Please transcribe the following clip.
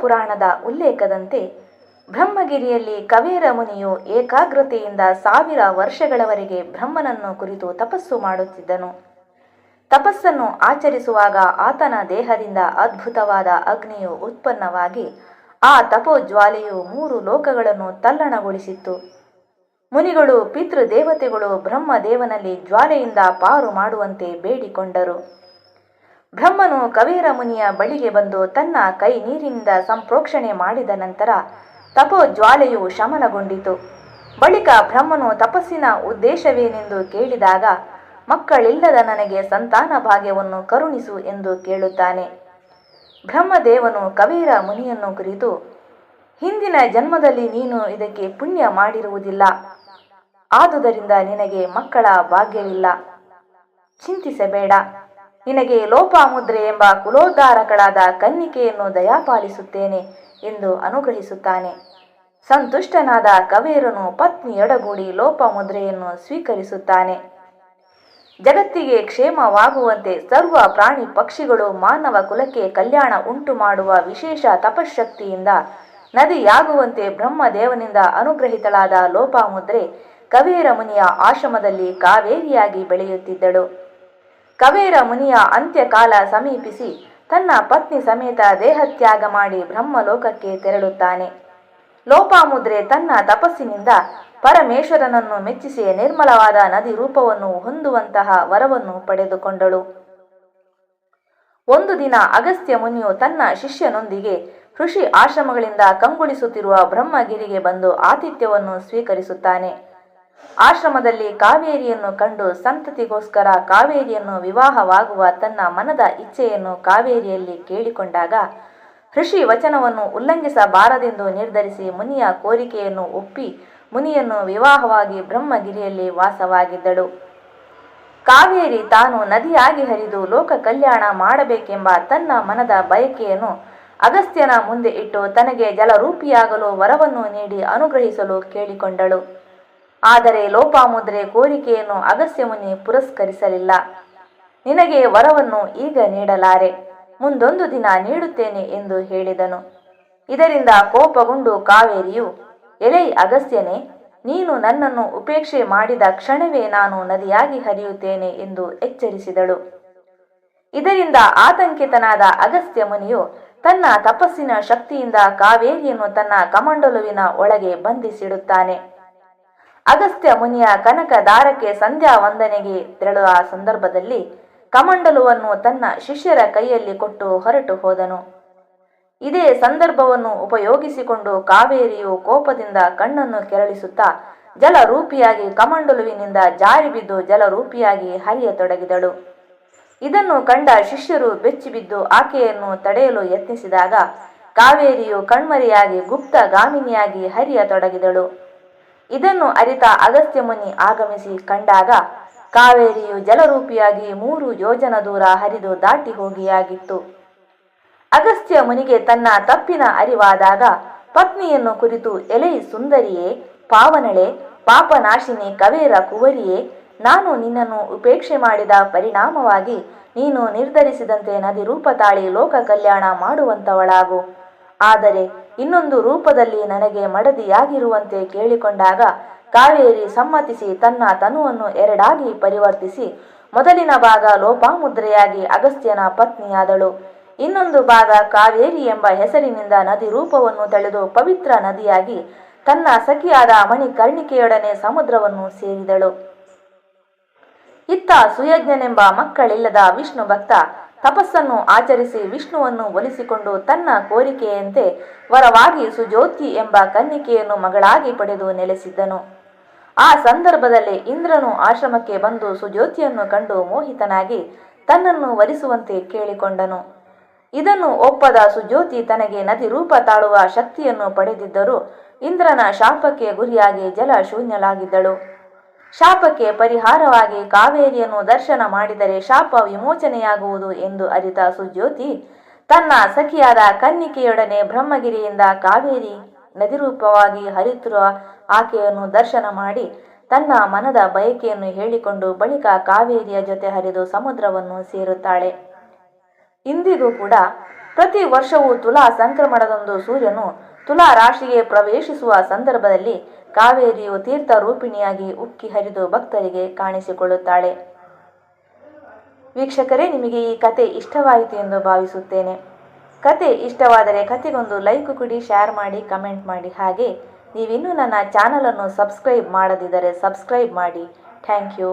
ಪುರಾಣದ ಉಲ್ಲೇಖದಂತೆ ಬ್ರಹ್ಮಗಿರಿಯಲ್ಲಿ ಕವೇರ ಮುನಿಯು ಏಕಾಗ್ರತೆಯಿಂದ ಸಾವಿರ ವರ್ಷಗಳವರೆಗೆ ಬ್ರಹ್ಮನನ್ನು ಕುರಿತು ತಪಸ್ಸು ಮಾಡುತ್ತಿದ್ದನು. ತಪಸ್ಸನ್ನು ಆಚರಿಸುವಾಗ ಆತನ ದೇಹದಿಂದ ಅದ್ಭುತವಾದ ಅಗ್ನಿಯು ಉತ್ಪನ್ನವಾಗಿ ಆ ತಪೋಜ್ವಾಲೆಯು ಮೂರು ಲೋಕಗಳನ್ನು ತಲ್ಲಣಗೊಳಿಸಿತ್ತು. ಮುನಿಗಳು, ಪಿತೃದೇವತೆಗಳು ಬ್ರಹ್ಮದೇವನಲ್ಲಿ ಜ್ವಾಲೆಯಿಂದ ಪಾರು ಮಾಡುವಂತೆ ಬೇಡಿಕೊಂಡರು. ಬ್ರಹ್ಮನು ಕವೀರ ಮುನಿಯ ಬಳಿಗೆ ಬಂದು ತನ್ನ ಕೈ ನೀರಿನಿಂದ ಸಂಪ್ರೋಕ್ಷಣೆ ಮಾಡಿದ ನಂತರ ತಪೋ ಜ್ವಾಲೆಯು ಶಮನಗೊಂಡಿತು. ಬಳಿಕ ಬ್ರಹ್ಮನು ತಪಸ್ಸಿನ ಉದ್ದೇಶವೇನೆಂದು ಕೇಳಿದಾಗ, ಮಕ್ಕಳಿಲ್ಲದ ನನಗೆ ಸಂತಾನ ಭಾಗ್ಯವನ್ನು ಕರುಣಿಸು ಎಂದು ಕೇಳುತ್ತಾನೆ. ಬ್ರಹ್ಮದೇವನು ಕವೀರ ಮುನಿಯನ್ನು ಕುರಿತು, ಹಿಂದಿನ ಜನ್ಮದಲ್ಲಿ ನೀನು ಇದಕ್ಕೆ ಪುಣ್ಯ ಮಾಡಿರುವುದಿಲ್ಲ. ಆದುದರಿಂದ ನಿನಗೆ ಮಕ್ಕಳ ಭಾಗ್ಯವಿಲ್ಲ. ಚಿಂತಿಸಬೇಡ. ನಿನಗೆ ಲೋಪಾಮುದ್ರೆ ಎಂಬ ಕುಲೋದ್ಧಾರಕಳಾದ ಕನ್ನಿಕೆಯನ್ನು ದಯಾಪಾಲಿಸುತ್ತೇನೆ ಎಂದು ಅನುಗ್ರಹಿಸುತ್ತಾನೆ. ಸಂತುಷ್ಟನಾದ ಕವೇರನು ಪತ್ನಿಯೊಡಗೂಡಿ ಲೋಪಮುದ್ರೆಯನ್ನು ಸ್ವೀಕರಿಸುತ್ತಾನೆ. ಜಗತ್ತಿಗೆ ಕ್ಷೇಮವಾಗುವಂತೆ ಸರ್ವ ಪ್ರಾಣಿ ಪಕ್ಷಿಗಳು ಮಾನವ ಕುಲಕ್ಕೆ ಕಲ್ಯಾಣ ಉಂಟು ಮಾಡುವ ವಿಶೇಷ ತಪಶಕ್ತಿಯಿಂದ ನದಿಯಾಗುವಂತೆ ಬ್ರಹ್ಮದೇವನಿಂದ ಅನುಗ್ರಹಿತಳಾದ ಲೋಪಾಮುದ್ರೆ ಕವೇರ ಮುನಿಯ ಆಶ್ರಮದಲ್ಲಿ ಕಾವೇರಿಯಾಗಿ ಬೆಳೆಯುತ್ತಿದ್ದಳು. ಕವೇರ ಮುನಿಯ ಅಂತ್ಯಕಾಲ ಸಮೀಪಿಸಿ ತನ್ನ ಪತ್ನಿ ಸಮೇತ ದೇಹತ್ಯಾಗ ಮಾಡಿ ಬ್ರಹ್ಮಲೋಕಕ್ಕೆ ತೆರಳುತ್ತಾನೆ. ಲೋಪಾಮುದ್ರೆ ತನ್ನ ತಪಸ್ಸಿನಿಂದ ಪರಮೇಶ್ವರನನ್ನು ಮೆಚ್ಚಿಸಿ ನಿರ್ಮಲವಾದ ನದಿ ರೂಪವನ್ನು ಹೊಂದುವಂತಹ ವರವನ್ನು ಪಡೆದುಕೊಂಡಳು. ಒಂದು ದಿನ ಅಗಸ್ತ್ಯ ಮುನಿಯು ತನ್ನ ಶಿಷ್ಯನೊಂದಿಗೆ ಋಷಿ ಆಶ್ರಮಗಳಿಂದ ಕಂಗೊಳಿಸುತ್ತಿರುವ ಬ್ರಹ್ಮಗಿರಿಗೆ ಬಂದು ಆತಿಥ್ಯವನ್ನು ಸ್ವೀಕರಿಸುತ್ತಾನೆ. ಆಶ್ರಮದಲ್ಲಿ ಕಾವೇರಿಯನ್ನು ಕಂಡು ಸಂತತಿಗೋಸ್ಕರ ಕಾವೇರಿಯನ್ನು ವಿವಾಹವಾಗುವ ತನ್ನ ಮನದ ಇಚ್ಛೆಯನ್ನು ಕಾವೇರಿಯಲ್ಲಿ ಕೇಳಿಕೊಂಡಾಗ ಋಷಿ ವಚನವನ್ನು ಉಲ್ಲಂಘಿಸಬಾರದೆಂದು ನಿರ್ಧರಿಸಿ ಮುನಿಯ ಕೋರಿಕೆಯನ್ನು ಒಪ್ಪಿ ಮುನಿಯನ್ನು ವಿವಾಹವಾಗಿ ಬ್ರಹ್ಮಗಿರಿಯಲ್ಲಿ ವಾಸವಾಗಿದ್ದಳು. ಕಾವೇರಿ ತಾನು ನದಿಯಾಗಿ ಹರಿದು ಲೋಕ ಕಲ್ಯಾಣ ಮಾಡಬೇಕೆಂಬ ತನ್ನ ಮನದ ಬಯಕೆಯನ್ನು ಅಗಸ್ತ್ಯನ ಮುಂದೆ ಇಟ್ಟು ತನಗೆ ಜಲರೂಪಿಯಾಗಲು ವರವನ್ನು ನೀಡಿ ಅನುಗ್ರಹಿಸಲು ಕೇಳಿಕೊಂಡಳು. ಆದರೆ ಲೋಪಾಮುದ್ರೆ ಕೋರಿಕೆಯನ್ನು ಅಗಸ್ತ್ಯ ಮುನಿ ಪುರಸ್ಕರಿಸಲಿಲ್ಲ. ನಿನಗೆ ವರವನ್ನು ಈಗ ನೀಡಲಾರೆ. ಮುಂದೊಂದು ದಿನ ನೀಡುತ್ತೇನೆ ಎಂದು ಹೇಳಿದನು. ಇದರಿಂದ ಕೋಪಗೊಂಡು ಕಾವೇರಿಯು, ಎಲೈ ಅಗಸ್ತ್ಯನೇ, ನೀನು ನನ್ನನ್ನು ಉಪೇಕ್ಷೆ ಮಾಡಿದ ಕ್ಷಣವೇ ನಾನು ನದಿಯಾಗಿ ಹರಿಯುತ್ತೇನೆ ಎಂದು ಎಚ್ಚರಿಸಿದಳು. ಇದರಿಂದ ಆತಂಕಿತನಾದ ಅಗಸ್ತ್ಯ ಮುನಿಯು ತನ್ನ ತಪಸ್ಸಿನ ಶಕ್ತಿಯಿಂದ ಕಾವೇರಿಯನ್ನು ತನ್ನ ಕಮಂಡಲುವಿನ ಒಳಗೆ ಬಂಧಿಸಿಡುತ್ತಾನೆ. ಅಗಸ್ತ್ಯ ಮುನಿಯ ಕನಕ ದಾರಕ್ಕೆ ಸಂಧ್ಯಾ ವಂದನೆಗೆ ತೆರಳುವ ಸಂದರ್ಭದಲ್ಲಿ ಕಮಂಡಲುವನ್ನು ತನ್ನ ಶಿಷ್ಯರ ಕೈಯಲ್ಲಿ ಕೊಟ್ಟು ಹೊರಟು ಹೋದನು. ಇದೇ ಸಂದರ್ಭವನ್ನು ಉಪಯೋಗಿಸಿಕೊಂಡು ಕಾವೇರಿಯು ಕೋಪದಿಂದ ಕಣ್ಣನ್ನು ಕೆರಳಿಸುತ್ತಾ ಜಲರೂಪಿಯಾಗಿ ಕಮಂಡಲುವಿನಿಂದ ಜಾರಿ ಬಿದ್ದು ಜಲರೂಪಿಯಾಗಿ ಹರಿಯತೊಡಗಿದಳು. ಇದನ್ನು ಕಂಡ ಶಿಷ್ಯರು ಬೆಚ್ಚಿಬಿದ್ದು ಆಕೆಯನ್ನು ತಡೆಯಲು ಯತ್ನಿಸಿದಾಗ ಕಾವೇರಿಯು ಕಣ್ಮರೆಯಾಗಿ ಗುಪ್ತ ಗಾಮಿನಿಯಾಗಿ ಹರಿಯತೊಡಗಿದಳು. ಇದನ್ನು ಅರಿತ ಅಗಸ್ತ್ಯ ಮುನಿ ಆಗಮಿಸಿ ಕಂಡಾಗ, ಕಾವೇರಿಯು ಜಲರೂಪಿಯಾಗಿ ಮೂರು ಯೋಜನ ದೂರ ಹರಿದು ದಾಟಿ ಹೋಗಿಯಾಗಿತ್ತು. ಅಗಸ್ತ್ಯ ಮುನಿಗೆ ತನ್ನ ತಪ್ಪಿನ ಅರಿವಾದಾಗ, ಪತ್ನಿಯನ್ನು ಕುರಿತು ಎಲೆ ಸುಂದರಿಯೇ, ಪಾವನಳೆ, ಪಾಪನಾಶಿನಿ ಕವೇರ ಕುವರಿಯೇ, ನಾನು ನಿನ್ನನ್ನು ಉಪೇಕ್ಷೆ ಮಾಡಿದ ಪರಿಣಾಮವಾಗಿ ನೀನು ನಿರ್ಧರಿಸಿದಂತೆ ನದಿ ರೂಪ ತಾಳಿ ಲೋಕ ಕಲ್ಯಾಣ ಮಾಡುವಂತವಳಾಗು. ಆದರೆ ಇನ್ನೊಂದು ರೂಪದಲ್ಲಿ ನನಗೆ ಮಡದಿಯಾಗಿರುವಂತೆ ಕೇಳಿಕೊಂಡಾಗ ಕಾವೇರಿ ಸಮ್ಮತಿಸಿ ತನ್ನ ತನುವನ್ನು ಎರಡಾಗಿ ಪರಿವರ್ತಿಸಿ ಮೊದಲಿನ ಭಾಗ ಲೋಪಾಮುದ್ರೆಯಾಗಿ ಅಗಸ್ತ್ಯನ ಪತ್ನಿಯಾದಳು. ಇನ್ನೊಂದು ಭಾಗ ಕಾವೇರಿ ಎಂಬ ಹೆಸರಿನಿಂದ ನದಿ ರೂಪವನ್ನು ತಳೆದು ಪವಿತ್ರ ನದಿಯಾಗಿ ತನ್ನ ಸಖಿಯಾದ ಮಣಿಕರ್ಣಿಕೆಯೊಡನೆ ಸಮುದ್ರವನ್ನು ಸೇರಿದಳು. ಇತ್ತ ಸುಯಜ್ಞನೆಂಬ ಮಕ್ಕಳಿಲ್ಲದ ವಿಷ್ಣು ಭಕ್ತ ತಪಸ್ಸನ್ನು ಆಚರಿಸಿ ವಿಷ್ಣುವನ್ನು ಒಲಿಸಿಕೊಂಡು ತನ್ನ ಕೋರಿಕೆಯಂತೆ ವರವಾಗಿ ಸುಜ್ಯೋತಿ ಎಂಬ ಕನ್ನಿಕೆಯನ್ನು ಮಗಳಾಗಿ ಪಡೆದು ನೆಲೆಸಿದ್ದನು. ಆ ಸಂದರ್ಭದಲ್ಲಿ ಇಂದ್ರನು ಆಶ್ರಮಕ್ಕೆ ಬಂದು ಸುಜ್ಯೋತಿಯನ್ನು ಕಂಡು ಮೋಹಿತನಾಗಿ ತನ್ನನ್ನು ವರಿಸುವಂತೆ ಕೇಳಿಕೊಂಡನು. ಇದನ್ನು ಒಪ್ಪದ ಸುಜ್ಯೋತಿ ತನಗೆ ನದಿ ರೂಪ ತಾಳುವ ಶಕ್ತಿಯನ್ನು ಪಡೆದಿದ್ದರೂ ಇಂದ್ರನ ಶಾಪಕ್ಕೆ ಗುರಿಯಾಗಿ ಜಲ ಶೂನ್ಯಲಾಗಿದ್ದಳು ಶಾಪಕ್ಕೆ ಪರಿಹಾರವಾಗಿ ಕಾವೇರಿಯನ್ನು ದರ್ಶನ ಮಾಡಿದರೆ ಶಾಪ ವಿಮೋಚನೆಯಾಗುವುದು ಎಂದು ಅರಿತ ಸುಜ್ಯೋತಿ. ತನ್ನ ಸಖಿಯಾದ ಕನ್ನಿಕೆಯೊಡನೆ ಬ್ರಹ್ಮಗಿರಿಯಿಂದ ಕಾವೇರಿ ನದಿರೂಪವಾಗಿ ಹರಿತಿರುವ ಆಕೆಯನ್ನು ದರ್ಶನ ಮಾಡಿ ತನ್ನ ಮನದ ಬಯಕೆಯನ್ನು ಹೇಳಿಕೊಂಡು ಬಳಿಕ ಕಾವೇರಿಯ ಜೊತೆ ಹರಿದು ಸಮುದ್ರವನ್ನು ಸೇರುತ್ತಾಳೆ. ಇಂದಿಗೂ ಕೂಡ ಪ್ರತಿ ವರ್ಷವೂ ತುಲಾ ಸಂಕ್ರಮಣದಂದು ಸೂರ್ಯನು ತುಲಾ ರಾಶಿಗೆ ಪ್ರವೇಶಿಸುವ ಸಂದರ್ಭದಲ್ಲಿ ಕಾವೇರಿಯು ತೀರ್ಥ ರೂಪಿಣಿಯಾಗಿ ಉಕ್ಕಿ ಹರಿದು ಭಕ್ತರಿಗೆ ಕಾಣಿಸಿಕೊಳ್ಳುತ್ತಾಳೆ. ವೀಕ್ಷಕರೇ, ನಿಮಗೆ ಈ ಕತೆ ಇಷ್ಟವಾಯಿತು ಎಂದು ಭಾವಿಸುತ್ತೇನೆ. ಕತೆ ಇಷ್ಟವಾದರೆ ಕತೆಗೊಂದು ಲೈಕ್ ಕೊಡಿ ಶೇರ್ ಮಾಡಿ ಕಮೆಂಟ್ ಮಾಡಿ. ಹಾಗೆ ನೀವಿನ್ನೂ ನನ್ನ ಚಾನಲನ್ನು ಸಬ್ಸ್ಕ್ರೈಬ್ ಮಾಡದಿದ್ದರೆ ಸಬ್ಸ್ಕ್ರೈಬ್ ಮಾಡಿ. Thank you